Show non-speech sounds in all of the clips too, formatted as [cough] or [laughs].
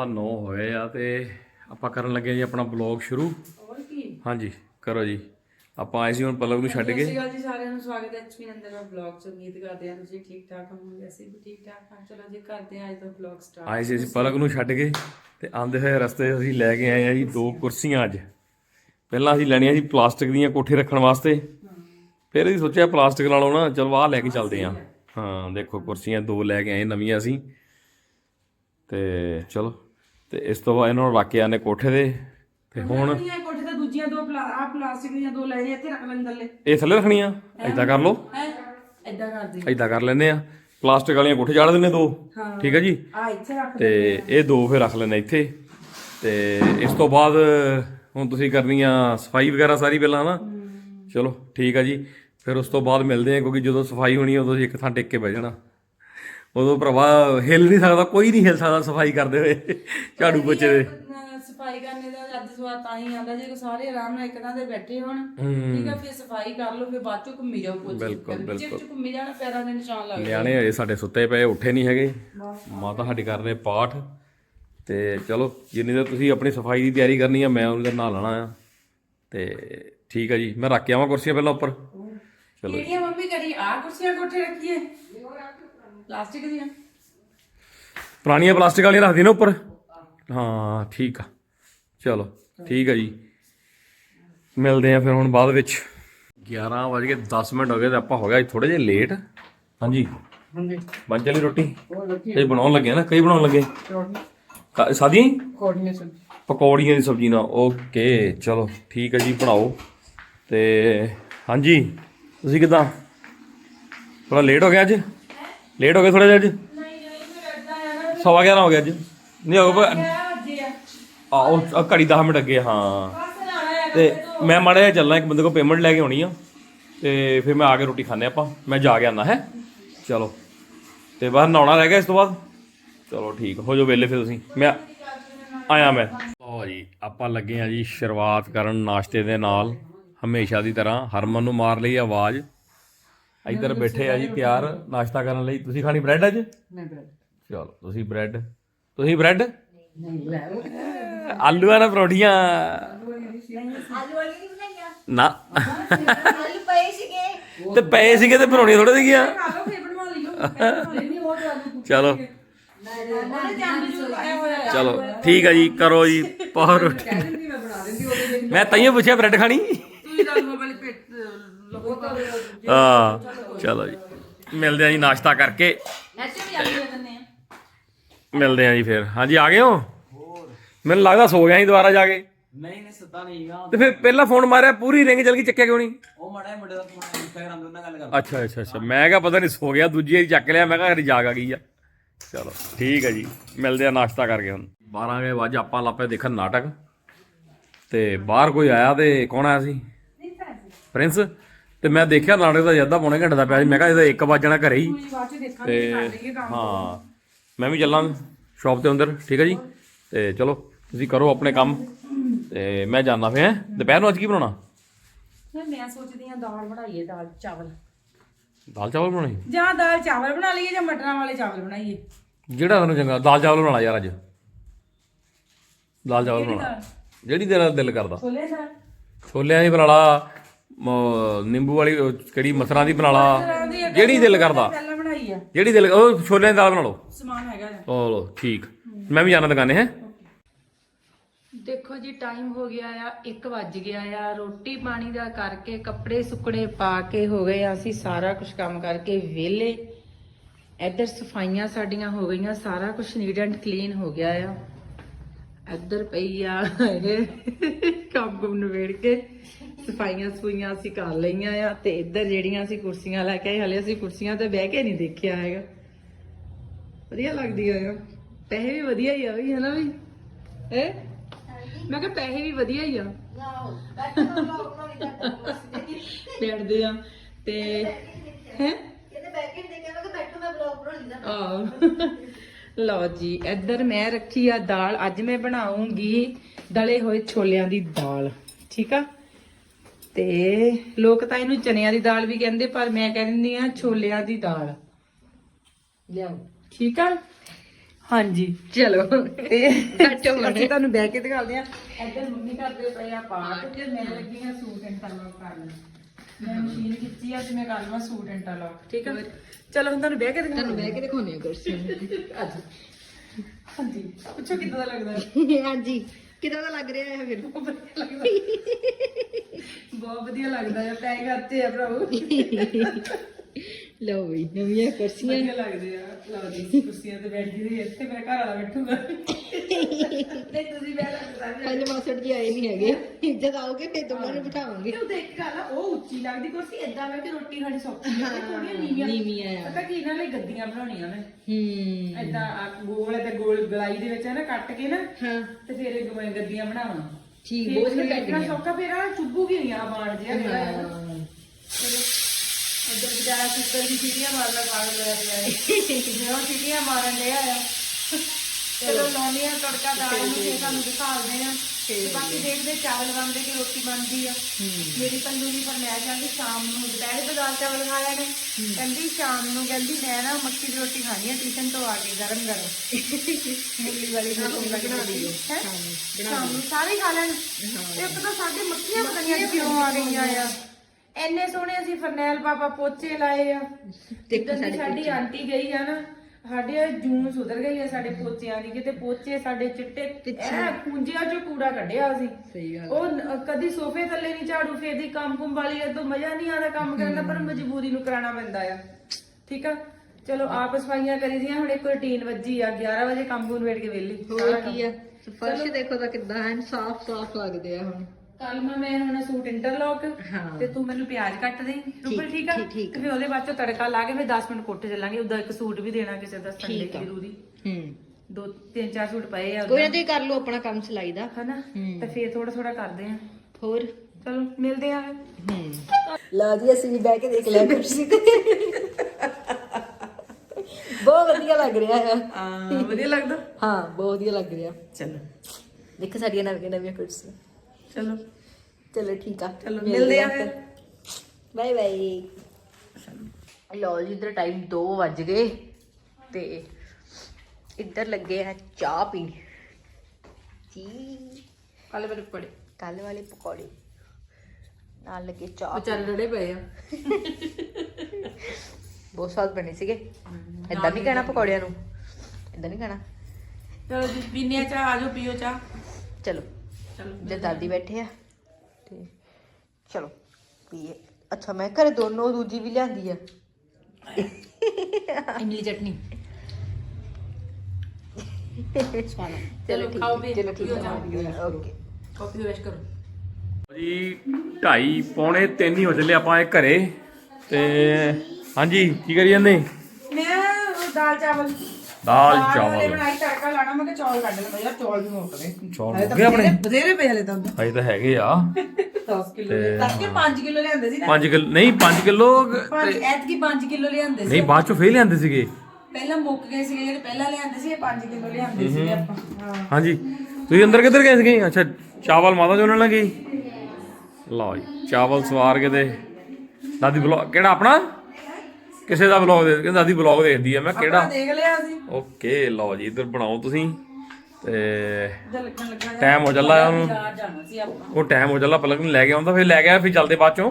ਸਵਾ 9 ਹੋਏ ਆ ਤੇ ਆਪਾਂ ਕਰਨ ਲੱਗੇ ਜੀ ਆਪਣਾ ਬਲੌਗ ਸ਼ੁਰੂ। ਹਾਂਜੀ ਕਰੋ ਜੀ। ਆਪਾਂ ਆਏ ਸੀ ਹੁਣ ਪਲਕ ਨੂੰ ਛੱਡ ਸਤਿ ਕੇ। ਸ਼੍ਰੀ ਅਕਾਲ ਜੀ ਸਾਰਿਆਂ ਨੂੰ। ਸਵਾਗਤ ਹੈ ਐਚਪੀ ਨੰਦਰ ਦਾ ਵਲੌਗ ਚ। ਉਮੀਦ ਕਰਦੇ ਹਾਂ ਤੁਸੀਂ ਠੀਕ ਠਾਕ ਹੋਵੋਗੇ। ਅਸੀਂ ਵੀ ਠੀਕ ਠਾਕ ਹਾਂ। ਚਲੋ ਜੀ ਕਰਦੇ ਹਾਂ ਅੱਜ ਦਾ ਵਲੌਗ ਸਟਾਰਟ ਆਏ ਸੀ ਅਸੀਂ ਪਲਕ ਨੂੰ ਛੱਡ ਕੇ ਤੇ ਆਂਦੇ ਹੋਏ ਰਸਤੇ ਅਸੀਂ ਲੈ ਕੇ ਆਏ ਆ ਜੀ ਦੋ ਕੁਰਸੀਆਂ ਅੱਜ। ਪਹਿਲਾਂ ਅਸੀਂ ਲੈਣੀਆਂ ਸੀ ਪਲਾਸਟਿਕ ਦੀਆਂ ਕੋਠੇ ਰੱਖਣ ਵਾਸਤੇ। ਫਿਰ ਅਸੀਂ ਸੋਚਿਆ ਪਲਾਸਟਿਕ ਨਾਲੋਂ ਨਾ ਚਲੋ ਆਹ ਲੈ ਕੇ ਚੱਲਦੇ ਆ ਹਾਂ ਦੇਖੋ ਕੁਰਸੀਆਂ ਦੋ ਲੈ ਕੇ ਆਏ ਨਵੀਆਂ ਅਸੀਂ। ਤੇ ਚਲੋ। ਤੇ ਇਸ ਤੋਂ ਬਾਅਦ ਇਹਨਾਂ ਨੂੰ ਰੱਖ ਕੇ ਆਨੇ ਕੋਠੇ ਦੇ ਤੇ ਹੁਣ ਇਹ ਕੋਠੇ ਤੇ ਦੂਜੀਆਂ ਦੋ ਆ ਪਲਾਸਟਿਕ ਦੀਆਂ ਦੋ ਲੈ ਜੇ ਇੱਥੇ ਰੱਖ ਲੈਣ ਥੱਲੇ। ਇਹ ਥੱਲੇ ਰੱਖਣੀਆਂ? ਏਦਾਂ ਕਰ ਲਓ। ਹੈ? ਐਦਾਂ ਕਰ ਲੈਂਦੇ ਆ। ਪਲਾਸਟਿਕ ਵਾਲੀਆਂ ਕੋਠੇ ਚਾੜ ਦਿੰਨੇ ਦੋ। ਠੀਕ ਹੈ ਜੀ? ਆ ਇੱਥੇ ਰੱਖ ਤੇ ਇਹ ਦੋ ਫਿਰ ਰੱਖ ਲੈਣੇ ਇੱਥੇ। ਤੇ ਇਸ ਤੋਂ ਬਾਅਦ ਹੁਣ ਤੁਸੀਂ ਕਰਨੀ ਆ ਸਫ਼ਾਈ ਵਗੈਰਾ ਸਾਰੀ ਪਹਿਲਾਂ ਨਾ। ਚਲੋ ਠੀਕ ਆ ਜੀ। ਫਿਰ ਉਸ ਤੋਂ ਬਾਅਦ ਮਿਲਦੇ ਆ ਕਿਉਂਕਿ ਜਦੋਂ ਸਫ਼ਾਈ ਹੋਣੀ ਉਦੋਂ ਇੱਕ ਥਾਂ ਟਿਕ ਕੇ ਬਹਿ ਜਾਣਾ। ਉਦੋਂ ਭਰਾਵਾ ਹਿੱਲ ਨਹੀਂ ਸਕਦਾ ਕੋਈ ਨਹੀਂ ਹਿੱਲ ਸਕਦਾ ਸਫ਼ਾਈ ਕਰਦੇ ਹੋਏ ਝਾੜੂ ਪੋਚੇ ਦੇ। ਸਫ਼ਾਈ ਕਰਨੇ ਦਾ ਅੱਜ ਸਵਾਦ ਤਾਂ ਹੀ ਆਉਂਦਾ ਜੇ ਸਾਰੇ ਆਰਾਮ ਨਾਲ ਇੱਕ ਥਾਂ ਤੇ ਬੈਠੇ ਹੋਣ ਠੀਕ ਆ ਫਿਰ ਸਫ਼ਾਈ ਕਰ ਲਓ ਫਿਰ ਬਾਅਦ ਚੋਂ ਘੁੰਮੀ ਜਾਓ ਪੋਚੇ। ਬਿਲਕੁਲ, ਚ ਘੁੰਮੀ ਜਾਣਾ ਪੈਰਾਂ ਦੇ ਨਿਸ਼ਾਨ ਲੱਗ ਨਿਆਣੇ ਹਜੇ ਸਾਡੇ ਸੁੱਤੇ ਪਏ ਉੱਠੇ ਨਹੀਂ ਹੈਗੇ। ਮਾਤਾ ਸਾਡੀ ਕਰ ਰਹੇ ਪਾਠ। ਤੇ ਚਲੋ ਜਿੰਨੀ ਦੇਰ ਤੁਸੀਂ ਆਪਣੀ ਸਫ਼ਾਈ ਦੀ ਤਿਆਰੀ ਕਰਨੀ ਆ ਮੈਂ ਉਹਨਾਂ ਦਾ ਨਹਾ ਲੈਣਾ ਆ। ਤੇ ਠੀਕ ਆ ਜੀ ਮੈਂ ਰੱਖ ਕੇ ਆਵਾਂ ਕੁਰਸੀਆਂ ਪਹਿਲਾਂ ਉੱਪਰ। ਚਲੋ ਕਿਹੜੀਆਂ ਮੰਮੀ ਕਰੀ? ਆ ਕੁਰਸੀਆਂ ਕੋਠੇ ਰੱਖੀਏ। ਪਲਾਸਟਿਕ ਦੀਆਂ? ਪੁਰਾਣੀਆਂ ਪਲਾਸਟਿਕ ਵਾਲੀਆਂ ਰੱਖਦੀ ਨਾ ਉੱਪਰ? ਹਾਂ ਠੀਕ ਆ। ਚਲੋ ਠੀਕ ਆ ਜੀ। ਮਿਲਦੇ ਆ ਫਿਰ ਹੁਣ ਬਾਅਦ ਵਿੱਚ। 11 ਵਜ ਕੇ 10 ਮਿੰਟ ਹੋ ਗਏ ਤੇ ਆਪਾਂ ਹੋ ਗਿਆ ਥੋੜੇ ਜਿਹਾ ਲੇਟ ਹਾਂਜੀ। ਹਾਂਜੀ। ਬਣ ਚਲੀ ਰੋਟੀ? ਇਹ ਬਣਾਉਣ ਲੱਗੇ ਨਾ ਕਈ ਬਣਾਉਣ ਲੱਗੇ। ਸਭ ਪਕੌੜੀਆਂ ਦੀ ਸਬਜ਼ੀ ਨਾਲ। ਓਕੇ ਚਲੋ ਠੀਕ ਹੈ ਜੀ ਬਣਾਓ। ਤੇ ਹਾਂਜੀ ਤੁਸੀਂ ਕਿਦਾਂ? ਥੋੜਾ ਲੇਟ ਹੋ ਗਿਆ ਅੱਜ? ਲੇਟ ਹੋ ਗਏ ਥੋੜਾ ਜਿਹਾ ਅੱਜ? ਸਵਾ 11 ਹੋ ਗਿਆ ਅੱਜ। ਨਹੀਂ ਹੋ ਗਿਆ ਆਹ ਘੜੀ 10 ਮਿੰਟ ਅੱਗੇ, ਹਾਂ। ਤੇ ਮੈਂ ਮਾੜਾ ਜਿਹਾ ਚੱਲਣਾ, ਇੱਕ ਬੰਦੇ ਕੋਲ ਪੇਮੈਂਟ ਲੈ ਕੇ ਆਉਣੀ ਆ। ਤੇ ਫਿਰ ਮੈਂ ਆ ਕੇ ਰੋਟੀ ਖਾਣੇ ਆਪਾਂ। ਮੈਂ ਜਾ ਕੇ ਆਣਾ ਹੈ? ਚਲੋ। ਤੇ ਬਾਹਰ ਨਹਾਉਣਾ ਰਹਿ ਗਿਆ ਇਸ ਤੋਂ ਬਾਅਦ? ਚਲੋ ਠੀਕ, ਹੋ ਜਾਓ ਵੇਲੇ ਫਿਰ ਤੁਸੀਂ। ਮੈਂ ਆਇਆ ਮੈਂ। ਲਓ ਜੀ, ਆਪਾਂ ਲੱਗੇ ਆ ਜੀ ਸ਼ੁਰੂਆਤ ਕਰਨ ਨਾਸ਼ਤੇ ਦੇ ਨਾਲ। ਹਮੇਸ਼ਾ ਦੀ ਤਰ੍ਹਾਂ ਹਰਮਨ ਨੂੰ ਮਾਰ ਲਈ ਆਵਾਜ਼। ਇੱਧਰ ਬੈਠੇ ਆ ਜੀ ਤਿਆਰ ਨਾਸ਼ਤਾ ਕਰਨ ਲਈ। ਤੁਸੀਂ ਖਾਣੀ ਬ੍ਰੈਡ ਅੱਜ? ਨਹੀਂ ਬ੍ਰੈਡ। ਚਲੋ ਤੁਸੀਂ ਬ੍ਰੈਡ। ਤੁਸੀਂ ਬ੍ਰੈਡ? ਨਹੀਂ ਬ੍ਰੈਡ ਆਲੂਆਂ ਨਾਲ ਪਰੌਂਠੀਆਂ। ਆਲੂ ਵਾਲੀ ਨਹੀਂ ਬਣਾਈਆਂ ਨਾ। ਆਲੂ ਪਏ ਸੀਗੇ ਤੇ ਪਏ ਸੀਗੇ ਤੇ ਪਰੌਂਠੀਆਂ ਥੋੜੇ ਉਹ ਤਾਂ ਚਲੋ। ਚਲੋ ਠੀਕ ਆ ਜੀ ਕਰੋ ਜੀ ਪਾਓ ਰੋਟੀ। ਮੈਂ ਤਾਈਓ ਪੁੱਛਿਆ ਬ੍ਰੈਡ ਖਾਣੀ? ਤੁਸੀਂ ਤਾਂ ਮੋਬਾਈਲ ਪੇਟ ਹਾਂ ਚਲੋ ਜੀ। ਮਿਲਦੇ ਆ ਜੀ ਨਾਸ਼ਤਾ ਕਰਕੇ। ਦੇ ਮਿਲਦੇ ਆ ਜੀ ਫਿਰ। ਹਾਂਜੀ ਆ ਗਏ ਹੋ? ਮੈਨੂੰ ਲੱਗਦਾ ਸੋ ਗਿਆ ਸੀ ਦੁਬਾਰਾ ਜਾ ਕੇ। ਨਹੀਂ ਨਹੀਂ ਸਿੱਧਾ ਨਹੀਂ ਗਾ। ਤੇ ਫਿਰ ਪਹਿਲਾਂ ਫੋਨ ਮਾਰਿਆ ਪੂਰੀ ਰਿੰਗ ਚੱਲ ਗਈ ਚੱਕਿਆ ਕਿਉਂ ਨਹੀਂ? ਉਹ ਮੜਾ ਮੁੰਡੇ ਦਾ ਫੋਨ ਇੰਸਟਾਗ੍ਰਾਮ ਤੇ ਉਹਨਾਂ ਗੱਲ ਕਰਦਾ ਅੱਛਾ ਅੱਛਾ ਅੱਛਾ। ਮੈਂ ਕਿਹਾ ਪਤਾ ਨਹੀਂ ਸੋ ਗਿਆ ਦੂਜੀ ਵਾਰੀ ਚੱਕ ਲਿਆ ਮੈਂ ਕਿਹਾ ਹਰੀ ਜਾਗ ਆ ਗਈ ਆ। ਚਲੋ ਠੀਕ ਹੈ ਜੀ। ਮਿਲਦੇ ਆ ਨਾਸ਼ਤਾ ਕਰਕੇ ਹੁਣ। 12 ਵਜੇ ਵਜ ਆਪਾਂ ਲਾਪੇ ਦੇਖਣ ਨਾਟਕ। ਤੇ ਬਾਹਰ ਕੋਈ ਆਇਆ ਤੇ ਕੌਣ ਆਇਆ ਸੀ? ਪ੍ਰਿੰਸ? ਤੇ ਮੈਂ ਦੇਖਿਆ ਨਾਟਕ ਦਾ ਜੱਦਾ ਪੌਣੇ ਘੰਟੇ ਦਾ ਪਿਆ ਸੀ। ਮੈਂ ਕਿਹਾ ਇਹਦਾ 1 ਵਜ ਜਾਣਾ ਘਰੇ ਹੀ। ਬਾਅਦ ਚ ਦੇਖਾਂਗੇ ਤੇ ਕਰ ਲਈਏ ਕੰਮ। ਹਾਂ ਮੈਂ ਵੀ ਚੱਲਾਂ ਸ਼ਾਪ ਦੇ ਅੰਦਰ ਠੀਕ ਹੈ ਜੀ? ਤੇ ਚਲੋ ਤੁਸੀਂ ਕਰੋ ਆਪਣੇ ਕੰਮ। ਤੇ ਮੈਂ ਜਾਣਾ ਹੈਂ? ਦੁਪਹਿਰ ਨੂੰ ਅੱਜ ਕੀ ਬਣਾਉਣਾ? ਮੈਂ ਸੋਚਦੀ ਆ ਦਾਲ ਬਣਾਈਏ ਦਾਲ ਚਾਵਲ। ਦਾਲ ਚਾਵਲ ਬਣਾਉਣੇ? ਜਾਂ ਦਾਲ ਚਾਵਲ ਬਣਾ ਲਈਏ ਜਾਂ ਮਟਰਾਂ ਵਾਲੇ ਚਾਵਲ ਬਣਾਈਏ। ਜਿਹੜਾ ਤੁਹਾਨੂੰ ਚੰਗਾ ਦਾਲ ਚਾਵਲ ਯਾਰ ਅੱਜ। ਦਾਲ ਚਾਵਲ ਬਣਾਉਣਾ। ਜਿਹੜੀ ਤੇਰਾ ਦਿਲ ਕਰਦਾ। ਛੋਲੇ ਨਾਲ ਛੋਲਿਆਂ ਦੀ ਬਣਾ ਲਾ। ਨਿੰਬੂ ਵਾਲੀ ਉਹ ਕਿਹੜੀ ਮਸਰਾਂ ਦੀ ਬਣਾ ਲਾ। ਜਿਹੜੀ ਦਿਲ ਕਰਦਾ। ਪਹਿਲਾਂ ਬਣਾਈ ਆ। ਜਿਹੜੀ ਦਿਲ ਉਹ ਛੋਲਿਆਂ ਦੀ ਦਾਲ ਬਣਾ ਲਓ। ਸਮਾਨ ਹੈਗਾ ਜੀ। ਚਲੋ ਠੀਕ। ਮੈਂ ਵੀ ਜਾਣਾ ਦੁਕਾਨੇ ਹੈ। ਦੇਖੋ ਜੀ ਟਾਈਮ ਹੋ ਗਿਆ ਆ 1 ਵੱਜ ਗਿਆ ਆ। ਰੋਟੀ ਪਾਣੀ ਦਾ ਕਰਕੇ ਕੱਪੜੇ ਸੁੱਕਣੇ ਪਾ ਕੇ ਹੋ ਗਏ ਆ ਅਸੀਂ ਸਾਰਾ ਕੁਝ ਕੰਮ ਕਰਕੇ ਵਿਹਲੇ। ਇੱਧਰ ਸਫਾਈਆਂ ਸਾਡੀਆਂ ਹੋ ਗਈਆਂ ਸਾਰਾ ਕੁਝ ਨੀਟ ਐਂਡ ਕਲੀਨ ਹੋ ਗਿਆ ਆ। ਇੱਧਰ ਪਈ ਆ ਇਹ ਕੰਮ ਕੁਮ ਨਵੇੜ ਕੇ। ਸਫਾਈਆਂ ਸਫੂਈਆਂ ਅਸੀਂ ਕਰ ਲਈਆਂ ਆ ਤੇ ਇੱਧਰ ਜਿਹੜੀਆਂ ਅਸੀਂ ਕੁਰਸੀਆਂ ਲੈ ਕੇ ਆਏ ਹਲੇ ਅਸੀਂ ਕੁਰਸੀਆਂ ਤੇ ਬਹਿ ਕੇ ਨਹੀਂ ਦੇਖਿਆ ਹੈਗਾ। ਵਧੀਆ ਲੱਗਦੀ ਆ ਪੈਸੇ ਵੀ ਵਧੀਆ ਹੀ ਆ ਵੀ ਹਨਾ ਵੀ ਏ ਮੈਂ ਕਿਹਾ ਪੈਸੇ ਵੀ ਵਧੀਆ ਹੀ ਆ। ਬੈਠਦੇ ਆ ਤੇ ਹੈ? ਕਹਿੰਦੇ ਬੈਠ ਕੇ ਦੇਖਿਆ ਮੈਂ ਕਿ ਬੈਠੋ ਮੈਂ ਬਲੌਗ ਬਣਾਉਣੀ ਦਾ ਆ ਲਓ ਜੀ ਇੱਧਰ ਮੈਂ ਰੱਖੀ ਆ ਦਾਲ। ਅੱਜ ਮੈਂ ਬਣਾਉਂਗੀ ਦਲੇ ਹੋਏ ਛੋਲਿਆਂ ਦੀ ਦਾਲ। ਠੀਕ ਆ? ਤੇ ਲੋਕ ਤਾਂ ਇਹਨੂੰ ਚਨਿਆਂ ਦੀ ਦਾਲ ਵੀ ਕਹਿੰਦੇ ਪਰ ਮੈਂ ਕਹਿੰਦੀ ਆ ਛੋਲਿਆਂ ਦੀ ਦਾਲ। ਲਿਆਓ। ਠੀਕ ਆ? ਹਾਂਜੀ। ਚਲੋ। ਤੇ [laughs] ਬੈਠੋ ਹੁਣ। ਅਸੀਂ ਤੁਹਾਨੂੰ ਬਹਿ ਕੇ ਦਿਖਾਉਂਦੇ ਆ ਇੱਧਰ ਮੰਮੀ ਕਰਦੇ ਪਏ ਆ ਪਾਠ ਤੇ ਮੈਂ ਲੱਗੀ ਆ ਸੂਟ ਇੰਟਰਲੌਕ ਕਰਨ। ਮੈਂ ਮਸ਼ੀਨ ਖਿੱਚੀ ਆ ਤੇ ਮੈਂ ਕਰ ਲਵਾਂ ਸੂਟ ਇੰਟਰਲੌਕ। ਠੀਕ ਆ? ਚਲੋ ਹੁਣ ਤੁਹਾਨੂੰ ਬਹਿ ਕੇ ਤੁਹਾਨੂੰ ਦਿਖਾਉਂਦੇ ਬਹਿ ਕੇ ਦਿਖਾਉਣੀ ਆ ਕੁਰਸੀ ਹਾਂਜੀ। ਪੁੱਛੋ ਕਿੱਦਾਂ ਦਾ ਲੱਗਦਾ? ਹੈ? ਹਾਂਜੀ। ਕਿਦਾਂ ਦਾ ਲੱਗ ਰਿਹਾ ਹੈ ਫਿਰ? ਬਹੁਤ ਵਧੀਆ ਲੱਗਦਾ ਹੈ। ਪੈਸੇ ਖਾਤੇ ਆ ਭਰਾਵੋ। [laughs] ਲਓ ਬਈ ਨਵੀਆਂ ਕੁਰਸੀਆਂ। ਵਧੀਆ ਲੱਗਦੇ ਆ। ਲਓ ਜੀ ਕੁਰਸੀਆਂ ਤੇ ਬੈਠ ਜੀ ਇੱਥੇ ਮੇਰਾ ਘਰ ਵਾਲਾ ਬੈਠੂਗਾ। ਨਹੀਂ ਤੁਸੀਂ ਬਹਿ ਸਕਦੇ ਪੰਜ ਮਾਸੜ ਜੀ ਆਏ ਨਹੀਂ ਹੈਗੇ। ਜਦ ਆਓਗੇ ਫਿਰ ਦੋਨਾਂ ਨੂੰ ਬਿਠਾਵਾਂਗੇ। ਉਹ ਦੇਖ ਕੇ ਆ ਉਹ ਉੱਚੀ ਲੱਗਦੀ ਕੁਰਸੀ ਏਦਾਂ ਮੈਂ ਕਿ ਰੋਟੀ ਖਾਣੀ ਸੌਖੀ ਹੈ ਤੇ ਥੋੜੀਆਂ ਨੀਵੀਆਂ। ਨੀਵੀਆਂ ਪਤਾ ਕੀ ਨਾਲੇ ਗੱਦੀਆਂ ਬਣਾਉਣੀਆਂ ਨੇ। ਹੂੰ। ਆ ਗੋਲ ਤੇ ਗੋਲ ਗਲਾਈ ਦੇ ਵਿੱਚ ਨਾ ਕੱਟ ਕੇ ਨਾ ਹਾਂ। ਤੇ ਫਿਰ ਇਹ ਗੱਦੀਆਂ ਬਣਾਉਣਾ ਠੀਕ ਵਧੀਆ ਬੈਠਣਾ ਲੱਗੀਆਂ ਸੌਖਾ ਫਿਰ ਆ ਚੁੱਭੂਗੀ ਨਹੀਂ ਆ ਬਾਣ ਜਿਹਾ। ਜਿਹੜਾ ਹੈ। ਹਾਂ। ਚਲੋ। ਉਧਰ ਵਿਚਾਰਾ ਕੁੱਕਰ ਦੀ ਸੀਟੀਆਂ ਮਾਰਦਾ ਪਾਗਲ ਹੋਇਆ ਪਿਆ ਹੈ ਜਿਉਂ ਸੀਟੀਆਂ ਮਾਰਨ ਡਿਆ ਆ ਚਲੋ ਲਾਉਣੇ ਆ ਤੜਕਾ ਦਾਲ ਨੂੰ ਫਿਰ ਤੁਹਾਨੂੰ ਦਿਖਾਉਂਦੇ ਆ। ਤੇ ਬਾਕੀ ਦੇਖਦੇ ਚਾਵਲ ਬਣਦੇ ਕਿ ਰੋਟੀ ਬਣਦੀ ਆ। ਮੇਰੀ ਪੱਲੂ ਦੀ ਫਰਮਾਇਸ਼ ਆ ਕਿ ਸ਼ਾਮ ਨੂੰ। ਦੁਪਹਿਰੇ ਤੋਂ ਦਾਲ ਚਾਵਲ ਖਾ ਲੈਣੇ ਕਹਿੰਦੀ ਸ਼ਾਮ ਨੂੰ ਕਹਿੰਦੀ ਮੈਂ ਨਾ ਮੱਕੀ ਦੀ ਰੋਟੀ ਖਾਣੀ ਆ ਟਿਊਸ਼ਨ ਤੋਂ ਆ ਕੇ ਗਰਮ ਗਰਮ। ਮੂਲੀ ਵਾਲੀ ਰੋਟੀ ਬਣਾ ਦੀ ਹੈ? ਸ਼ਾਮ ਨੂੰ ਸਾਰੇ ਖਾ ਲੈਣ। ਇੱਕ ਤਾਂ ਸਾਡੇ ਮੱਖੀਆਂ ਪਤਾ ਨਹੀਂ ਕਿਉਂ ਆ ਗਈਆਂ ਆ। ਐਨੇ ਸੋਹਣੇ ਅਸੀਂ ਫਰਨੈਲ ਪਾਪਾ ਪੋਚੇ ਲਾਏ ਆ। ਜਿੱਦਾਂ ਦੀ ਸਾਡੀ ਆਂਟੀ ਗਈ ਆ ਨਾ ਸਾਡੇ ਜੂਨ ਸੁਧਰ ਗਈ ਆ ਸਾਡੇ ਪੋਚਿਆਂ ਦੀ ਕਿਤੇ ਪੋਚੇ ਸਾਡੇ ਚਿੱਟੇ ਐ ਕੁੰਜਿਆਂ ਚੋਂ ਕੂੜਾ ਕੱਢਿਆ ਅਸੀਂ। ਸਹੀ ਗੱਲ ਉਹ ਕਦੀ ਸੋਫੇ ਥੱਲੇ ਨਹੀਂ ਝਾੜੂ ਫੇਰਦੀ ਕੰਮ ਕੁੰਮ ਵਾਲੀ ਐ ਤੋਂ ਮਜ਼ਾ ਨਹੀਂ ਆਉਂਦਾ ਕੰਮ ਕਰਨ ਦਾ ਪਰ ਮਜਬੂਰੀ ਨੂੰ ਕਰਾਉਣਾ ਪੈਂਦਾ ਆ। ਠੀਕ ਆ? ਚਲੋ ਆਪ ਸਫਾਈਆਂ ਕਰੀ ਦੀਆਂ ਹੁਣ ਇੱਕ ਰੁਟੀਨ ਵੱਜੀ ਆ 11 ਵਜੇ ਕੰਮ ਨੂੰ ਵੇੜ ਕੇ ਵਿਹਲੀ ਹੋਰ ਕੀ ਆ? ਫਰਸ਼ ਦੇਖੋ ਤਾਂ ਕਿੱਦਾਂ ਐਨ ਸਾਫ਼ ਸਾਫ਼ ਲੱਗਦੇ ਆ ਹੁਣ। ਕੱਲ ਮੈਂ ਹੁਣ ਸੂਟ ਇੰਟਰਲੌਕ ਹਾਂ। ਤੇ ਤੂੰ ਮੈਨੂੰ ਪਿਆਜ਼ ਕੱਟ ਦੇ ਰੂਪਰ ਠੀਕ ਆ? ਠੀਕ- ਠੀਕ। ਤੇ ਫਿਰ ਉਹਦੇ ਬਾਅਦ ਚੋਂ ਤੜਕਾ ਲਾ ਕੇ ਫਿਰ 10 ਮਿੰਟ ਕੋਠੇ ਚੱਲਾਂਗੇ ਉਦਾਂ ਇੱਕ ਸੂਟ ਵੀ ਦੇਣਾ ਕਿਸੇ ਦਾ ਸੰਡੇ ਠੀਕ ਆ। ਜ਼ਰੂਰੀ। ਹੂੰ। ਦੋ ਤਿੰਨ ਚਾਰ ਸੂਟ ਪਏ ਆ ਕੋਈ ਨਾ ਤੁਸੀਂ ਕਰ ਲਓ ਆਪਣਾ ਕੰਮ ਸਿਲਾਈ ਦਾ। ਹਨਾ? ਹੂੰ। ਤੇ ਫਿਰ ਥੋੜਾ ਥੋੜਾ ਕਰਦੇ ਆ। ਹੋਰ? ਚਲੋ ਮਿਲਦੇ ਆ। ਹੂੰ। ਲਓ ਜੀ ਅਸੀਂ ਵੀ ਬਹਿ ਕੇ ਦੇਖ ਲਿਆ ਕੁਰਸੀ ਤੇ ਬਹੁਤ ਵਧੀਆ ਲੱਗ ਰਿਹਾ ਹੈ। ਹਾਂ ਵਧੀਆ ਲੱਗਦਾ। ਹਾਂ ਬਹੁਤ ਵਧੀਆ ਲੱਗ ਰਿਹਾ। ਚਲੋ। ਦੇਖੋ ਸਾਡੀਆਂ ਨਵੀਆਂ ਨਵੀਆਂ ਕੁਰਸੀਆਂ। ਚਲੋ। ਚਲੋ ਠੀਕ ਆ। ਚਲੋ, ਮਿਲਦੇ ਆ ਫਿਰ। Bye bye. ਲਓ ਜੀ ਇਧਰ ਟਾਈਮ 2 ਵੱਜ ਗਏ ਤੇ ਇੱਧਰ ਲੱਗੇ ਆ ਚਾਹ ਪੀਣ। ਜੀ। ਕੱਲ ਮੇਰੇ ਪੜੇ ਕੱਲ ਵਾਲੇ ਪਕੌੜੇ। ਨਾਲ ਲੱਗੇ ਚਾਹ ਵਿਚਾਰੇ ਰੜੇ ਪਏ ਆ। ਬਹੁਤ ਸਵਾਦ ਬਣੇ ਸੀਗੇ। ਏਦਾਂ ਨਹੀਂ ਕਹਿਣਾ ਪਕੌੜਿਆਂ ਨੂੰ? ਏਦਾਂ ਨਹੀਂ ਕਹਿਣਾ? ਚਲੋ ਜੀ ਪੀਨੇ ਆ ਚਾਹ ਆਜੋ ਪੀਓ ਚਾਹ। ਚਲੋ। ਜੇ ਦਾਦੀ ਬੈਠੇ ਆ। ਤੇ ਚਲੋ ਪੀਏ। ਅੱਛਾ ਮੈਂ ਘਰੇ ਦੋਨੋਂ ਦੂਜੀ ਵੀ ਲਿਆਂਦੀ ਆ। ਇਮਲੀ ਚਟਨੀ। ਚਲੋ ਖਾਓ ਹੈ, ਵੀ, ਚਲੋ ਠੀਕ ਪੀਓ ਹੈ। ਚਾਹ। ਓਕੇ। ਕਾਫੀ ਵੇਸ਼ ਕਰੋ। ਜੀ ਢਾਈ ਪੌਣੇ ਤਿੰਨ ਹੀ ਹੋ ਚੱਲੇ ਆਪਾਂ ਇਹ ਘਰੇ। ਤੇ ਹਾਂਜੀ ਕੀ ਕਰੀ ਜਾਂਦੇ? ਮੈਂ ਦਾਲ ਚਾਵਲ ਦਾਲ ਵਾਲੇ ਚਾਵਲ। ਬਣਾਈ ਤੜਕਾ ਲਾਣਾ ਮੈਂ ਕਿ ਚੌਲ ਕੱਢ ਲਵਾਂ ਯਾਰ ਚੌਲ ਵੀ ਮੁੱਕ ਗਏ ਚੌਲ ਮੁੱਕ ਗਏ ਆਪਣੇ? ਬਥੇਰੇ ਪਏ ਹਲੇ ਤਾਂ ਹਜੇ ਤਾਂ ਹੈਗੇ ਆ। 10 ਕਿਲੋ ਤੜਕੇ 5 ਕਿਲੋ ਲਿਆਂਦੇ ਸੀ ਨਾ? 5 ਕਿਲੋ ਨਹੀਂ 5 ਕਿਲੋ ਪੰਜ ਐਤਕੀ 5 ਕਿਲੋ ਲਿਆਂਦੇ ਸੀ। ਨਹੀਂ ਬਾਅਦ ਚੋਂ ਫੇਰ ਲਿਆਂਦੇ ਸੀਗੇ। ਪਹਿਲਾਂ ਮੁੱਕ ਗਏ ਸੀਗੇ ਜਿਹੜੇ ਪਹਿਲਾਂ ਲਿਆਂਦੇ ਸੀ ਇਹ 5 ਕਿਲੋ ਲਿਆਂਦੇ ਸੀ ਆਪਾਂ। ਹਾਂ। ਹਾਂਜੀ। ਤੁਸੀਂ ਅੰਦਰ ਕਿੱਧਰ ਗਏ ਸੀਗੇ? ਅੱਛਾ ਚਾਵਲ ਮਾਤਾ ਜੀ ਉਹਨਾਂ ਨਾਲ ਗਈ ਲਓ ਜੀ ਚਾਵਲ ਸਵਾਰ ਕੇ ਤੇ ਦਾਦੀ ਬਲੌਗ ਕਿਹੜਾ ਆਪਣਾ? ਕਿਸੇ ਦਾ ਬਲੌਗ ਦੇ ਕਹਿੰਦਾ ਦਾਦੀ ਬਲੌਗ ਦੇਖਦੀ ਆ। ਮੈਂ ਕਿਹੜਾ? ਦੇਖ ਲਿਆ ਸੀ। ਓਕੇ ਲਓ ਜੀ ਇੱਧਰ ਬਣਾਓ ਤੁਸੀਂ। ਤੇ ਟਾਈਮ ਹੋ ਚੱਲਾ ਉਹਨੂੰ। ਉਹ ਟਾਈਮ ਹੋ ਚੱਲਾ ਪਲਕ ਨੂੰ ਲੈ ਕੇ ਆਉਂਦਾ ਫਿਰ ਲੈ ਗਿਆ ਫਿਰ ਚੱਲਦੇ ਬਾਅਦ ਚੋਂ।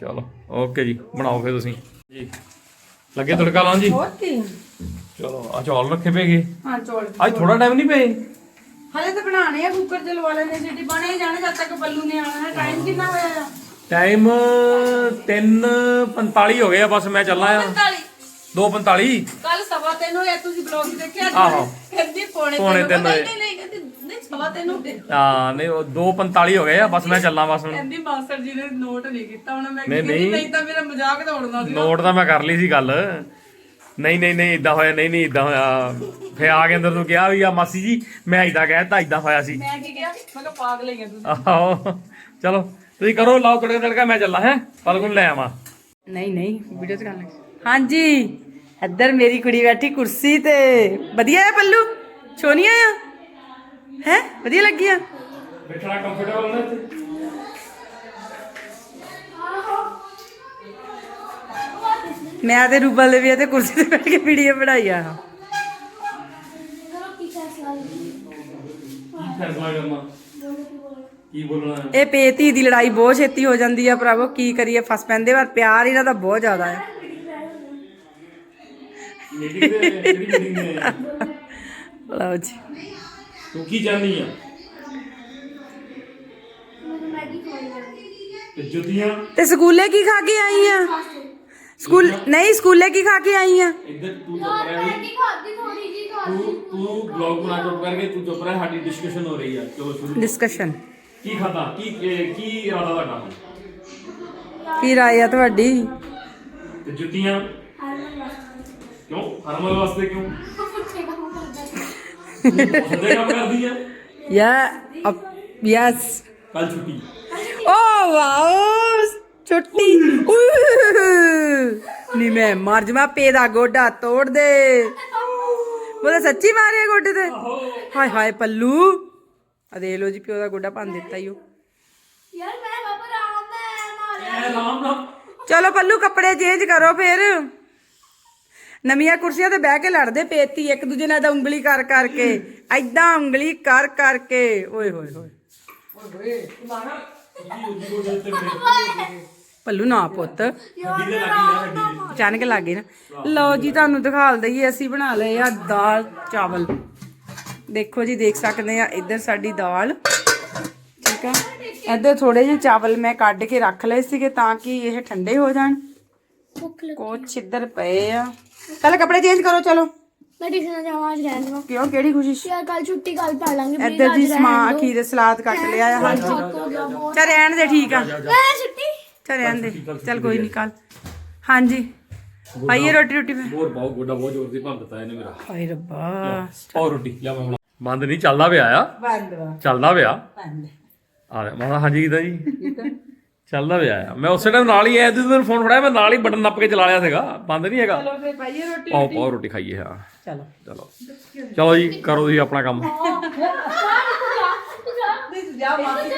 ਚਲੋ ਓਕੇ ਜੀ ਬਣਾਓ ਫਿਰ ਤੁਸੀਂ। ਜੀ। ਲੱਗੇ ਤੜਕਾ ਲਾਉਣ ਜੀ? ਚਲੋ ਆ ਚੌਲ ਰੱਖੇ ਪਏਗੇ ਹਾਂ ਚੌਲ ਅੱਜ ਥੋੜਾ ਟਾਈਮ ਨਹੀਂ ਪਏ? ਹਲੇ ਤਾਂ ਬਣਾਣੇ ਆ ਕੁੱਕਰ ਚ ਲਵਾ ਲੈਣੇ ਸਿੱਟੀ ਬਣੇ ਜਾਣੇ ਜਦ ਤੱਕ ਬੱਲੂ ਨੇ ਆਉਣਾ ਹੈ ਟਾਈਮ ਕਿੰਨਾ ਹੋਇਆ ਆ? ਟਾਈਮ 3:45 ਹੋ ਗਏ ਆ ਬਸ ਮੈਂ ਚੱਲਾਂ ਆ। 2:45 ਕੱਲ ਸਵਾ ਤਿੰਨ ਹੋਇਆ ਤੁਸੀਂ ਬਲੌਗ ਦੇਖਿਆ? ਆਹੋ। ਕਹਿੰਦੀ ਪੌਣੇ ਪੌਣੇ ਤਿੰਨ ਨਹੀਂ ਹੋਏ। ਨਹੀਂ ਨਹੀਂ ਕਹਿੰਦੀ ਨਹੀਂ ਸਵਾ ਤਿੰਨ ਹੋ ਗਏ। ਹਾਂ ਨਹੀਂ ਉਹ 2:45 ਹੋ ਗਏ ਆ ਬਸ ਮੈਂ ਚੱਲਾਂ ਬਸ ਹੁਣ। ਕਹਿੰਦੀ ਮਾਸਟਰ ਜੀ ਨੇ ਨੋਟ ਨਹੀਂ ਕੀਤਾ ਹੁਣ। ਮੈਂ ਕਹਿੰਦੀ ਨਹੀਂ। ਤਾਂ ਮੇਰਾ ਮਜ਼ਾਕ ਤਾਂ ਸੀ ਨੋਟ ਤਾਂ ਮੈਂ ਕਰ ਲਈ ਸੀ ਗੱਲ। ਨਹੀਂ ਨਹੀਂ ਨਹੀਂ ਇਦਾਂ ਹੋਇਆ ਨਹੀਂ ਨਹੀਂ ਇਦਾਂ ਹੋਇਆ। ਫੇ ਆ ਕੇ ਅੰਦਰ ਤੋਂ ਕਿਹਾ ਵੀ ਆ ਮਾਸੀ ਜੀ ਮੈਂ ਇਦਾਂ ਕਹਿਤਾ ਇਦਾਂ ਹੋਇਆ ਸੀ। ਮੈਂ ਕੀ ਕਿਹਾ? ਮੈਂ ਕਿਹਾ ਪਾਗਲ ਹੀ ਆ ਤੁਸੀਂ। ਆਹੋ। ਚਲੋ। ਤੁਸੀਂ ਕਰੋ ਲਾਓ ਥੋੜੇ ਤੜਕਾ ਮੈਂ ਚੱਲਾਂ ਹੈ? ਫਲਗੁਣ ਲੈ ਆਵਾਂ। ਨਹੀਂ ਨਹੀਂ ਵੀਡੀਓ ਚ ਗੱਲ ਹਾਂਜੀ ਇੱਧਰ ਮੇਰੀ ਕੁੜੀ ਬੈਠੀ ਕੁਰਸੀ ਤੇ। ਵਧੀਆ ਹੈ ਪੱਲੂ? ਸੋਹਣੀਆਂ ਆ? ਹੈ? ਵਧੀਆ ਲੱਗੀ ਆ? ਬੈਠਣਾ ਕੰਫਰਟੇਬਲ ਨਾ ਇੱਥੇ। ਮੈਂ ਤੇ ਰੂਬਲ ਦੇ ਵੀ ਤੇ ਕੁਰਸੀ ਤੇ ਬੈਠ ਕੇ ਵੀਡੀਓ ਬਣਾਈ ਆ। ਕੀ ਫੈਸਲਾ ਕਰਨਾ? ਕੀ ਬੋਲਣਾ? ਹੈ ਇਹ ਪੇਤੀ ਦੀ ਲੜਾਈ ਬਹੁਤ ਛੇਤੀ ਹੋ ਜਾਂਦੀ ਆ ਭਰਾਵੋ ਕੀ ਕਰੀਏ ਫਸ ਪੈਂਦੇ ਪਰ ਪਿਆਰ ਇਹਨਾਂ ਦਾ ਬਹੁਤ ਜ਼ਿਆਦਾ ਹੈ ਮੀਟਿੰਗ ਦੇ ਕਿਹੜੀ ਮੀਟਿੰਗ ਦੇ ਲਓ ਜੀ। ਤੂੰ ਕੀ ਚਾਹਨੀ ਆ? ਤੇ ਜੁੱਤੀਆਂ? ਤੇ ਸਕੂਲੇ ਕੀ ਖਾ ਕੇ ਆਈ ਆ? ਸਕੂਲ ਨਹੀਂ ਸਕੂਲੇ ਕੀ ਖਾ ਕੇ ਆਈ ਆ? ਇੱਧਰ ਤੂੰ ਚੁੱਪ ਰਹਿ। ਵੀ ਤੂੰ ਤੂੰ ਬਲੌਗ ਬਣਾ ਚੁੱਪ ਕਰਕੇ ਤੂੰ ਚੁੱਪ ਰਹਿ ਸਾਡੀ ਡਿਸਕਸ਼ਨ ਹੋ ਰਹੀ ਆ। ਚਲੋ ਸ਼ੁਰੂ ਡਿਸਕਸ਼ਨ ਕੀ ਖਾਦਾ ਕੀ ਇਹ ਕੀ ਇਰਾਦਾ ਤੁਹਾਡਾ? ਹੁਣ? ਕੀ ਰਾਏ ਆ ਤੁਹਾਡੀ? ਤੇ ਜੁੱਤੀਆਂ? ਕਿਉਂ? ਹਰਮਨ ਵਾਸਤੇ ਕਿਉਂ? ਉਹਦੇ ਕੰਮ ਕਰਦੀ ਆ? ਯਾ ਯੈਸ। ਕੱਲ ਛੁੱਟੀ। ਓ ਵਾਓ ਛੁੱਟੀ। ਨੀ ਮੈਂ ਮਰ ਜਮਾ ਪੇ ਦਾ ਗੋਡਾ ਤੋੜ ਦੇ। ਉਹਦਾ ਸੱਚੀ ਮਾਰਿਆ ਗੋਡੇ ਤੇ? ਹਾਏ ਹਾਏ ਪੱਲੂ। ਆ ਦੇ ਲੋ ਜੀ ਪਿਓ ਦਾ ਗੋਡਾ ਭੰਨ ਦਿੱਤਾ ਈ ਉਹ ਯਾਰ ਮੈਂ ਬਾਬਾ ਰਾਮ ਦਾ ਐ ਆਰਾਮ ਨਾਲ ਚਲੋ ਪੱਲੂ ਕੱਪੜੇ ਚੇਂਜ ਕਰੋ ਫਿਰ। ਨਵੀਆਂ ਕੁਰਸੀਆਂ ਤੇ ਬਹਿ ਕੇ ਲੜਦੇ ਪੇਤੀ ਇੱਕ ਦੂਜੇ ਨਾਲ ਤਾਂ ਉਂਗਲੀ ਕਰ ਕਰਕੇ ਐਦਾਂ ਉਂਗਲੀ ਕਰ ਕਰਕੇ। ਓਏ ਹੋਏ ਹੋਏ। ਪੱਲੂ ਨਾ ਪੁੱਤ। ਅਚਾਨਕ ਲੱਗ ਗਈ ਨਾ। ਲਓ ਜੀ ਤੁਹਾਨੂੰ ਦਿਖਾਲ ਦਈਏ ਅਸੀਂ ਬਣਾ ਲਏ ਆ ਦਾਲ ਚਾਵਲ। ਦੇਖੋ ਜੀ ਦੇਖ ਸਕਦੇ ਆ ਇੱਧਰ ਸਾਡੀ ਦਾਲ। ਠੀਕ ਆ? ਇੱਧਰ ਥੋੜੇ ਜਿਹੇ ਚਾਵਲ ਮੈਂ ਕੱਢ ਕੇ ਰੱਖ ਲਏ ਸੀਗੇ ਤਾਂ ਕਿ ਇਹ ਠੰਡੇ ਹੋ ਜਾਣ। ਕੁਛ ਇੱਧਰ ਪਏ ਆ। ਪਹਿਲਾਂ ਕੱਪੜੇ ਚੇਂਜ ਕਰੋ ਚਲੋ। ਮੈਂ ਟਿਊਸ਼ਨ ਜਾਵਾਂ ਅੱਜ ਰਹਿਣ ਦਵਾਂ ਕਿਉਂ ਕਿਹੜੀ ਖੁਸ਼ੀ ਚ? ਯਾਰ ਕੱਲ ਛੁੱਟੀ ਲਾਂਗੇ। ਇੱਧਰ ਜੀ। ਖੀਰੇ ਸਲਾਦ ਕੱਟ ਲਿਆ ਆ ਹਾਂਜੀ। ਚਲ ਰਹਿਣ ਦੇ ਠੀਕ ਆ। ਮੈਂ ਛੁੱਟੀ? ਚਲ ਰਹਿਣ ਦੇ। ਚਲ ਕੋਈ ਨਹੀਂ ਕੱਲ ਹਾਂਜੀ। ਆਈਏ ਰੋਟੀ ਰੋਟੀ ਫਿਰ। ਹੋਰ ਬਹੁਤ ਗੋਡਾ ਬਹੁਤ ਜ਼ੋਰ ਦੀ ਭੰਨ ਦਿੱਤਾ ਇਹਨੇ ਮੇਰਾ। ਹਾਏ ਰੱਬਾ। ਔਰ ਰੋਟੀ ਲਿਆ ਮੈਂ ਬੰਦ ਨਹੀਂ ਚੱਲਦਾ ਪਿਆ ਆ। ਬੰਦ ਵਾ। ਚੱਲਦਾ ਪਿਆ। ਬੰਦ। ਆ ਰਿਹਾ ਹਾਂਜੀ ਕਿਦਾਂ ਜੀ। ਚੱਲਦਾ ਪਿਆ ਆ। ਮੈਂ ਉਸੇ ਟਾਈਮ ਨਾਲ ਹੀ ਆਇਆ ਤੇ ਤੈਨੂੰ ਫੋਨ ਫੜਾਇਆ ਮੈਂ ਨਾਲ ਹੀ ਬਟਨ ਨੱਪ ਕੇ ਚਲਾ ਲਿਆ ਸੀਗਾ। ਬੰਦ ਨਹੀਂ ਹੈਗਾ। ਚਲੋ ਫਿਰ ਪਾਈਏ ਰੋਟੀ ਪਾਓ ਪਾਓ ਰੋਟੀ ਖਾਈਏ ਹਾਂ। ਚਲੋ। ਚਲੋ। ਚਲੋ ਜੀ ਕਰੋ ਤੁਸੀਂ ਆਪਣਾ ਕੰਮ। ਨਹੀਂ ਜਾ ਮਾਫੀ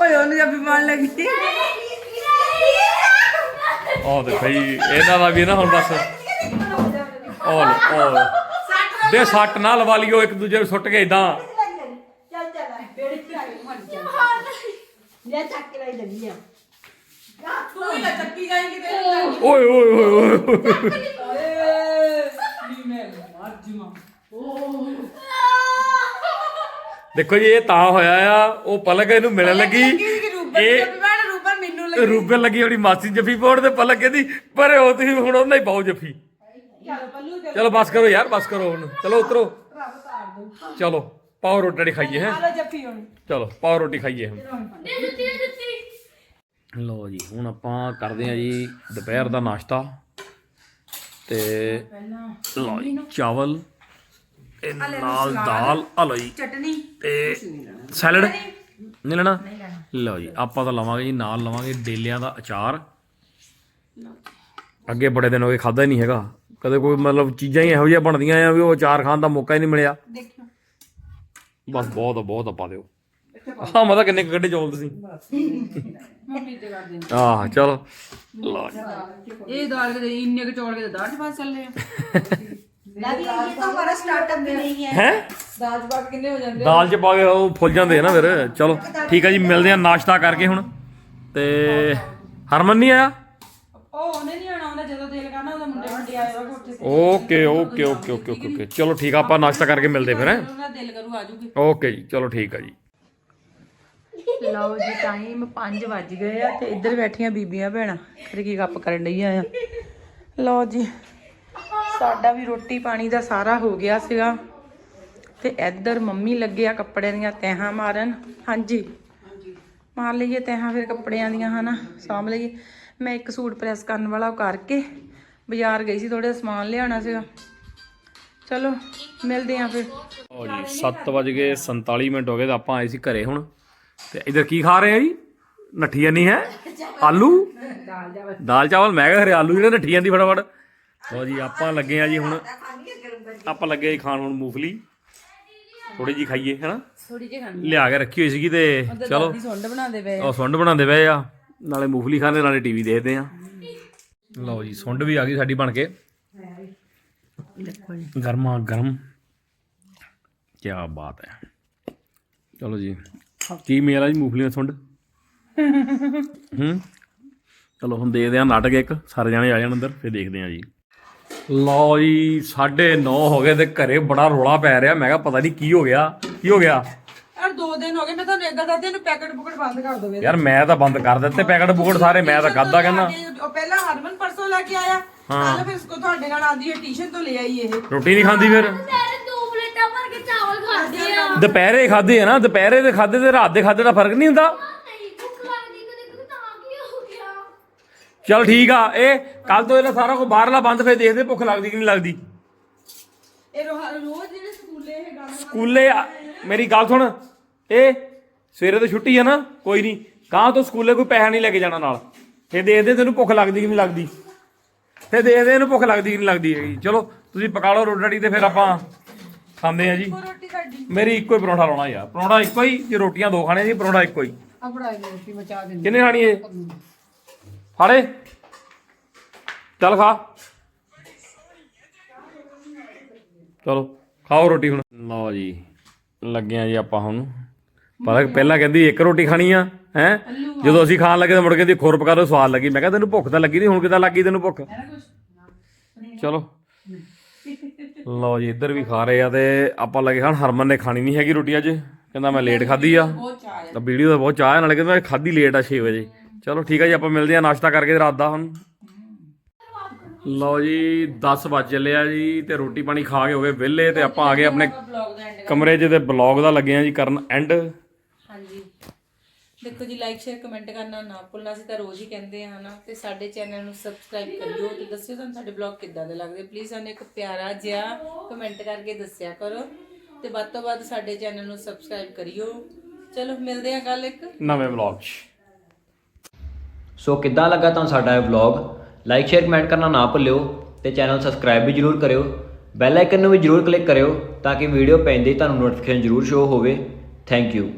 ਓਏ ਉਹਨੂੰ ਜਦ ਬਿਮਾਰ ਲੱਗੀ। ਆਹ ਤੇ ਭਈ ਇਹਨਾਂ ਦਾ ਵੀ ਨਾ ਹੁਣ ਬਸ ਉਹ ਉਹ ਦੇ ਸੱਟ ਨਾ ਲਵਾ ਲਿਓ ਇੱਕ ਦੂਜੇ ਨੂੰ ਸੁੱਟ ਕੇ ਇਦਾਂ ਚੱਲ ਚੱਲ ਬੇੜੀ ਚ ਆ ਗਈ ਮਨ ਚੱਲ ਲੈ ਚੱਕ ਕੇ ਲਈ ਦੰਦੀ ਆ। ਤੂੰ ਹੀ ਚੱਕੀ ਜਾਏਂਗੀ ਤੇ ਓਏ। ਓਏ ਓਏ ਓਏ ਨੀ ਮੈਂ ਮਰ ਜਮਾ ਦੇਖੋ ਜੀ ਇਹ ਤਾਂ ਹੋਇਆ ਆ ਉਹ ਪਲਕ ਇਹਨੂੰ ਮਿਲਣ ਲੱਗੀ। ਇਹ ਰੂਪਾ ਮੈਨੂੰ ਰੂਬਨ ਲੱਗੀ ਆਪਣੀ ਮਾਸੀ ਜੱਫੀ ਪਾਉਣ ਤੇ ਪਲਕ ਕਹਿੰਦੀ ਪਰ ਉਹ ਤੁਸੀਂ ਹੁਣ ਉਹਨਾਂ ਹੀ ਪਾਓ ਜੱਫੀ। ਚਲੋ ਬਸ ਕਰੋ ਯਾਰ ਬਸ ਕਰੋ ਹੁਣ। ਚਲੋ ਉਤਰੋ। ਚਲੋ ਪਾਓ ਰੋਟੀ ਖਾਈਏ ਹੈ? ਲੋ ਜੱਫੀ ਹੁਣ। ਚਲੋ ਪਾਓ ਰੋਟੀ ਖਾਈਏ ਹੁਣ। ਦੇ ਦੇ ਲਓ ਜੀ ਹੁਣ ਆਪਾਂ ਕਰਦੇ ਆ ਜੀ ਦੁਪਹਿਰ ਦਾ ਨਾਸ਼ਤਾ। ਤੇ ਲਓ ਜੀ ਚਾਵਲ ਤੇ ਨਾਲ ਦਾਲ ਜੀ। ਚਟਨੀ। ਤੇ ਸੈਲਡ ਨਹੀਂ ਲੈਣਾ। ਲਓ ਜੀ ਆਪਾਂ ਤਾਂ ਲਵਾਂਗੇ ਜੀ ਨਾਲ ਲਵਾਂਗੇ ਡੇਲਿਆਂ ਦਾ ਅਚਾਰ। ਅੱਗੇ ਬੜੇ ਦਿਨ ਹੋ ਗਏ ਖਾਦਾ ਹੀ ਨਹੀਂ ਹੈਗਾ। ਕਦੇ ਕੋਈ ਮਤਲਬ ਚੀਜ਼ਾਂ ਹੀ ਇਹੋ ਜਿਹੀਆਂ ਬਣਦੀਆਂ ਆ ਵੀ ਉਹ ਅਚਾਰ ਖਾਣ ਦਾ ਮੌਕਾ ਹੀ ਨਹੀਂ ਮਿਲਿਆ ਬਸ ਬਹੁਤ ਆ ਬਹੁਤ ਆ ਪਾ ਦਿਓ ਹਾਂ ਮਤਾ ਕਿੰਨੇ ਕੁ ਗੱਡੇ ਚੌਲ ਤੁਸੀਂ ਆਹ ਚਲੋ ਲਓ ਜੀ ਇਹ ਦਾਲ ਦੇ ਇੰਨੇ ਕੁ ਚੌਲ ਕੇ ਦਾਲ ਚ ਪਾਸ ਚੱਲੇ ਆ दादी ये तो हमारा स्टार्टअप भी नहीं है ਹੈ ਦਾਲ ਚ ਪਾ ਕੇ ਕਿੰਨੇ ਹੋ ਜਾਂਦੇ ਦਾਲ ਚ ਪਾ ਕੇ ਉਹ ਫੁੱਲ ਜਾਂਦੇ ਆ ਨਾ ਫਿਰ ਚਲੋ ਠੀਕ ਆ ਜੀ ਮਿਲਦੇ ਆ ਨਾਸ਼ਤਾ ਕਰਕੇ ਹੁਣ ਤੇ ਹਰਮਨ ਨਹੀਂ ਆਇਆ ਉਹ ਉਹਨੇ ਨਹੀਂ okay okay okay okay okay okay ਚਲੋ ਠੀਕ ਆ, ਆਪਾਂ ਨਾਸ਼ਤਾ ਕਰਕੇ ਮਿਲਦੇ ਫਿਰ, ਹੈ? ਉਹਦਾ ਦਿਲ ਕਰੂ ਆ ਜੂਗੀ ਓਕੇ ਜੀ, ਚਲੋ ਠੀਕ ਆ ਜੀ। ਲਓ ਜੀ ਟਾਈਮ 5 ਵੱਜ ਗਏ ਆ ਤੇ ਇੱਧਰ ਬੈਠੀਆਂ ਬੀਬੀਆਂ ਭੈਣਾਂ, ਫਿਰ ਕੀ ਗੱਪ ਕਰਨ ਡਈਆਂ ਆ। ਲਓ ਜੀ, ਸਾਡਾ ਵੀ ਰੋਟੀ ਪਾਣੀ ਦਾ ਸਾਰਾ ਹੋ ਗਿਆ ਸੀਗਾ। ਤੇ ਇੱਧਰ ਮੰਮੀ ਲੱਗੇ ਆ ਕੱਪੜਿਆਂ ਦੀਆਂ ਤੈਹਾਂ ਮਾਰਨ। ਹਾਂਜੀ, ਮਾਰ ਲਈਏ ਤੈਹਾਂ ਫਿਰ ਕੱਪੜਿਆਂ ਦੀਆਂ, ਹਨਾ? ਸਾਂਭ ਲਈਏ। ਮੈਂ ਇੱਕ ਸੂਟ ਪ੍ਰੈਸ ਕਰਨ ਵਾਲਾ ਉਹ ਕਰਕੇ ਬਾਜ਼ਾਰ ਗਈ ਸੀ ਥੋੜਾ ਸਮਾਨ ਲਿਆਉਣਾ ਸੀਗਾ। ਚਲੋ ਮਿਲਦੇ ਆ ਫਿਰ। ਓ ਜੀ 7 ਵਜ ਗਏ 47 ਮਿੰਟ ਹੋ ਗਏ ਤੇ ਆਪਾਂ ਆਏ ਸੀ ਘਰੇ ਹੁਣ। ਤੇ ਇਧਰ ਕੀ ਖਾ ਰਹੇ ਆ ਜੀ? ਨੱਠੀ ਨਹੀਂ ਹੈ? ਆਲੂ? ਦਾਲ ਚਾਵਲ। ਮੈਂ ਕਿਹਾ ਖਰੇ ਆਲੂ ਜਿਹੜੇ ਨੱਠੀ ਜਾਂਦੀ ਫਟਾਫਟ। ਲਓ ਜੀ ਆਪਾਂ ਲੱਗੇ ਆ ਜੀ ਹੁਣ। ਆਪਾਂ ਲੱਗੇ ਜੀ ਖਾਣ ਹੁਣ ਮੂੰਗਫਲੀ। ਥੋੜੀ ਜੀ ਖਾਈਏ ਹੈਨਾ ਥੋੜੀ ਜਿਹੀ ਖਾਣੀ ਲਿਆ ਕੇ ਰੱਖੀ ਹੋਈ ਸੀਗੀ ਤੇ ਚਲੋ। ਦੀ ਸੁੰਡ ਬਣਾਉਂਦੇ ਪਏ ਉਹ ਸੁੰਡ ਬਣਾਉਂਦੇ ਪਏ ਆ। ਨਾਲੇ ਮੂੰਗਫਲੀ ਖਾਂਦੇ ਨਾਲੇ ਟੀਵੀ ਦੇਖਦੇ ਆ। ਲਓ ਜੀ, ਸੁੰਡ ਵੀ ਆ ਗਈ ਸਾਡੀ ਬਣ ਕੇ। ਦੇਖੋ ਜੀ ਗਰਮਾ ਗਰਮ। ਕੀ ਬਾਤ ਹੈ। ਚਲੋ ਜੀ, ਕੀ ਮੇਰਾ ਜੀ ਮੂੰਗਫਲੀਆਂ ਸੁੰਡ? ਹੂੰ? ਚਲੋ ਹੁਣ ਦੇਖਦੇ ਆ ਨਾਟਕ ਇੱਕ, ਸਾਰੇ ਜਾਣੇ ਆ ਜਾਣ ਅੰਦਰ, ਫਿਰ ਦੇਖਦੇ ਆ ਜੀ। ਲਓ ਜੀ 9:30 ਹੋ ਗਏ ਤੇ ਘਰੇ ਬੜਾ ਰੋਲਾ ਪੈ ਰਿਹਾ, ਮੈਂ ਕਿਹਾ ਪਤਾ ਨਹੀਂ ਕੀ ਹੋ ਗਿਆ, ਕੀ ਹੋ ਗਿਆ? ਯਾਰ ਦੋ ਦਿਨ ਹੋ ਗਏ ਮੈਂ ਤੁਹਾਨੂੰ ਏਦਾਂ ਦੱਸਦੀ ਇਹਨੂੰ ਪੈਕਟ ਪੁਕਟ ਬੰਦ ਕਰ ਦੋਵੇ ਯਾਰ ਮੈਂ ਤਾਂ ਬੰਦ ਕਰ ਦਿੱਤੇ ਪੈਕਟ ਬੁਕਟ ਸਾਰੇ ਮੈਂ ਤਾਂ ਕਰਦਾ ਕਹਿੰਦਾ। ਉਹ ਪਹਿਲਾਂ ਹਰਮਨ ਪਰਸੋਂ ਲੈ ਕੇ ਆਇਆ ਕੱਲ ਫਿਰ ਇਸਕੋ ਤੁਹਾਡੇ ਨਾਲ ਆਂਦੀ ਹੈ ਟਿਊਸ਼ਨ ਤੋਂ ਲੈ ਆਈ ਇਹ। ਰੋਟੀ ਨਹੀਂ ਖਾਂਦੀ ਫਿਰ? ਤੇਰੇ ਦੋ ਪਲੇਟਾਂ ਭਰ ਕੇ ਚਾਵਲ ਖਾਦੇ ਆ। ਦੁਪਹਿਰੇ ਖਾਦੇ ਆ ਨਾ ਦੁਪਹਿਰੇ ਦੇ ਖਾਦੇ ਤੇ ਰਾਤ ਦੇ ਖਾਦੇ ਦਾ ਫ਼ਰਕ ਨਹੀਂ ਹੁੰਦਾ? ਨਹੀਂ ਭੁੱਖ ਲੱਗਦੀ ਕਦੇ ਕਦੇ ਤਾਂ ਕੀ ਹੋ ਗਿਆ? ਚਲ ਠੀਕ ਆ ਇਹ ਕੱਲ ਤੋਂ ਇਹਦਾ ਸਾਰਾ ਕੁਝ ਬਾਹਰਲਾ ਬੰਦ ਫੇਰ ਦੇਖਦੇ ਭੁੱਖ ਲੱਗਦੀ ਕਿ ਨਹੀਂ ਲੱਗਦੀ। ਇਹ ਰੋ- ਰੋਜ਼ ਜਿਹੜੇ ਸਕੂਲੇ ਇਹ ਗਾਣਾ ਸਕੂਲੇ ਆ- ਮੇਰੀ ਗੱਲ ਸੁਣ ਇਹ ਸਵੇਰੇ ਤੋਂ ਛੁੱਟੀ ਆ ਨਾ ਕੋਈ ਨਹੀਂ ਕਾਹ ਤੋਂ ਸਕੂਲੇ ਕੋਈ ਪੈਸਾ ਨਹੀਂ ਲੈ ਕੇ ਜਾਣਾ ਨਾਲ। ਫੇਰ ਦੇਖਦੇ ਤੈਨੂੰ ਭੁੱਖ ਲੱਗਦੀ ਕਿ ਨਹੀਂ ਲੱਗਦੀ। ਫੇਰ ਦੇਖਦੇ ਇਹਨੂੰ ਭੁੱਖ ਲੱਗਦੀ ਕਿ ਨਹੀਂ ਲੱਗਦੀ ਹੈਗੀ। ਚਲੋ ਤੁਸੀਂ ਪਕਾ ਲਓ ਰੋਟੀ ਰਾਟੀ ਤੇ ਫਿਰ ਆਪਾਂ ਖਾਂਦੇ ਆ ਜੀ। ਰੋਟੀ ਸਾਡੀ ਮੇਰੀ ਇੱਕੋ ਹੀ ਪਰੌਂਠਾ ਲਾਉਣਾ ਯਾਰ। ਪਰੌਂਠਾ ਇੱਕੋ ਹੀ ਜੇ ਰੋਟੀਆਂ ਦੋ ਖਾਣੇ ਜੀ ਪਰੌਂਠਾ ਇੱਕੋ ਹੀ। ਆਪਣਾ ਰੋਟੀ ਮਚਾ ਦੇ ਕਿੰਨੇ ਖਾਣੀ ਏ? ਫਾੜੇ। ਚੱਲ ਖਾ। ਚਲੋ ਖਾਓ ਰੋਟੀ ਹੁਣ। ਲਓ ਜੀ ਲੱਗੇ ਆ ਜੀ ਆਪਾਂ ਹੁਣ। ਪਰ ਪਹਿਲਾਂ ਕਹਿੰਦੀ ਇੱਕ ਰੋਟੀ ਖਾਣੀ ਆ ਹੈ? ਜਦੋਂ ਅਸੀਂ ਖਾਣ ਲੱਗੇ ਤਾਂ ਮੁੜ ਕੇ ਦੀ ਖੁਰ ਪਕਾ ਲੋ ਸਵਾਦ ਲੱਗੀ। ਮੈਂ ਕਿਹਾ ਤੈਨੂੰ ਭੁੱਖ ਤਾਂ ਲੱਗੀ ਨਹੀਂ ਹੁਣ ਕਿਦਾਂ ਲੱਗੀ ਤੈਨੂੰ ਭੁੱਖ? ਚਲੋ। ਲਓ ਜੀ ਇੱਧਰ ਵੀ ਖਾ ਰਹੇ ਆ ਤੇ ਆਪਾਂ ਲੱਗੇ ਖਾਣ ਹਰਮਨ ਨੇ ਖਾਣੀ ਨਹੀਂ ਹੈਗੀ ਰੋਟੀ ਅੱਜ। ਕਹਿੰਦਾ ਮੈਂ ਲੇਟ ਖਾਧੀ ਆ। ਤਾਂ ਵੀਡੀਓ ਦਾ ਬਹੁਤ ਚਾਹ ਹੈ ਨਾਲੇ ਕਹਿੰਦਾ ਮੈਂ ਖਾਧੀ ਲੇਟ ਆ 6 ਵਜੇ। ਚਲੋ ਠੀਕ ਆ ਜੀ ਆਪਾਂ ਮਿਲਦੇ ਆ ਨਾਸ਼ਤਾ ਕਰਕੇ ਰਾਤ ਦਾ ਹੁਣ। ਲਓ ਜੀ 10 ਵਜ ਚੱਲੇ ਆ ਜੀ ਤੇ ਰੋਟੀ ਪਾਣੀ ਖਾ ਕੇ ਹੋ ਗਏ ਵਿਹਲੇ ਤੇ ਆਪਾਂ ਆ ਗਏ ਆਪਣੇ ਕਮਰੇ 'ਚ ਤੇ ਬਲੌਗ ਦਾ ਲੱਗੇ ਆ ਜੀ ਕਰਨ ਐਂਡ ਹਾਂਜੀ। ਦੇਖੋ ਜੀ ਲਾਈਕ ਸ਼ੇਅਰ ਕਮੈਂਟ ਕਰਨਾ ਨਾ ਭੁੱਲਣਾ ਅਸੀਂ ਤਾਂ ਰੋਜ਼ ਹੀ ਕਹਿੰਦੇ ਆ ਹਨਾ ਤੇ ਸਾਡੇ ਚੈਨਲ ਨੂੰ ਸਬਸਕ੍ਰਾਈਬ ਕਰਿਓ ਤੇ ਦੱਸਿਓ ਤੁਹਾਨੂੰ ਸਾਡੇ ਬਲੌਗ ਕਿੱਦਾਂ ਦੇ ਲੱਗਦੇ। ਪਲੀਜ਼ ਸਾਨੂੰ ਇੱਕ ਪਿਆਰਾ ਜਿਹਾ ਕਮੈਂਟ ਕਰਕੇ ਦੱਸਿਆ ਕਰੋ ਤੇ ਵੱਧ ਤੋਂ ਵੱਧ ਸਾਡੇ ਚੈਨਲ ਨੂੰ ਸਬਸਕ੍ਰਾਈਬ ਕਰਿਓ। ਚਲੋ ਮਿਲਦੇ ਆ ਕੱਲ ਇੱਕ ਨਵੇਂ ਬਲੌਗ 'ਚ। ਸੋ ਕਿੱਦਾਂ ਲੱਗਾ ਤੁਹਾਨੂੰ ਸਾਡਾ ਇਹ ਵਲੌਗ ਲਾਈਕ ਸ਼ੇਅਰ ਕਮੈਂਟ ਕਰਨਾ ਨਾ ਭੁੱਲਿਓ ਤੇ ਚੈਨਲ ਸਬਸਕ੍ਰਾਈਬ ਵੀ ਜਰੂਰ ਕਰਿਓ। ਬੈਲ ਆਈਕਨ ਨੂੰ ਵੀ ਜਰੂਰ ਕਲਿੱਕ ਕਰਿਓ ਤਾਂ ਕਿ ਵੀਡੀਓ ਪੈਂਦੇ ਹੀ ਤੁਹਾਨੂੰ ਨੋਟੀਫਿਕੇਸ਼ਨ ਜਰੂਰ ਸ਼ੋ ਹੋਵੇ। Thank you